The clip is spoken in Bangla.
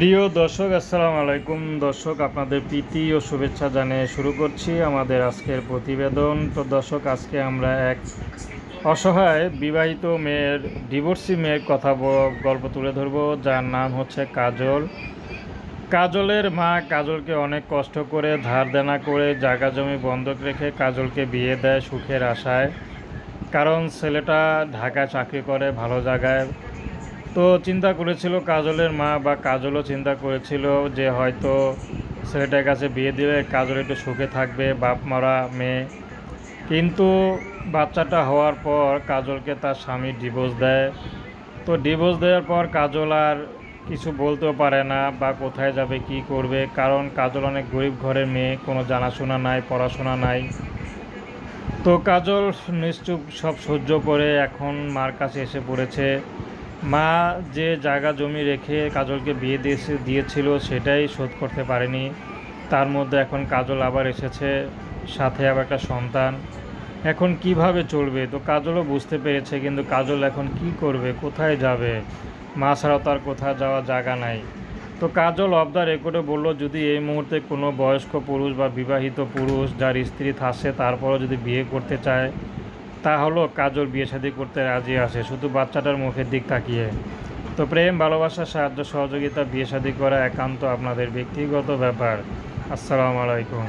প্রিয় দর্শক, আসসালামু আলাইকুম। দর্শক, আপনাদের প্রীতি ও শুভেচ্ছা জানিয়ে শুরু করছি আমাদের আজকের প্রতিবেদন। তো দর্শক, আজকে আমরা এক অসহায় বিবাহিত মেয়ের, ডিভোর্সি মেয়ের কথা গল্প তুলে ধরবো, যার নাম হচ্ছে কাজল। কাজলের মা কাজলকে অনেক কষ্ট করে, ধার দেনা করে, জায়গা জমি বন্ধক রেখে কাজলকে বিয়ে দেয় সুখের আশায়। কারণ ছেলেটা ঢাকায় চাকরি করে, ভালো জায়গায় তো চিন্তা করেছিল কাজলের মা বা কাজলও চিন্তা করেছিল যে হয়তো ছেলেটার কাছে বিয়ে দিলে কাজল একটু সুখে থাকবে, বাপ মারা মেয়ে। কিন্তু বাচ্চাটা হওয়ার পর কাজলকে তার স্বামী ডিভোর্স দেয়। তো ডিভোর্স দেওয়ার পর কাজল আর কিছু বলতেও পারে না বা কোথায় যাবে, কি করবে। কারণ কাজল অনেক গরিব ঘরের মেয়ে, কোনো জানাশোনা নাই, পড়াশোনা নাই। তো কাজল নিশ্চুপ সব সহ্য করে এখন মার কাছে এসে পড়েছে। মা যে জায়গা জমি রেখে কাজলকে বিয়ে দিয়েছে, দিয়েছিল সেটাই শোধ করতে পারেনি। তার মধ্যে এখন কাজল আবার এসেছে, সাথে আবার একটা সন্তান। এখন কীভাবে চলবে? তো কাজলও বুঝতে পেরেছে, কিন্তু কাজল এখন কি করবে? কোথায় যাবে? মা ছাড়াও তার কোথাও যাওয়ার জায়গা নাই। তো কাজল অফ দ্য রেকর্ডে বলল, যদি এই মুহূর্তে কোনো বয়স্ক পুরুষ বা বিবাহিত পুরুষ যার স্ত্রী থাকছে তারপরও যদি বিয়ে করতে চায় তাহলেও কাজল বিয়ে শাদী করতে রাজি আছে, শুধু বাচ্চাটার মুখের দিক তাকিয়ে। তো প্রেম, ভালোবাসা, সাহায্য, সহযোগিতা বিয়ে শাদী করা একান্ত আপনাদের ব্যক্তিগত ব্যাপার। আসসালামু আলাইকুম।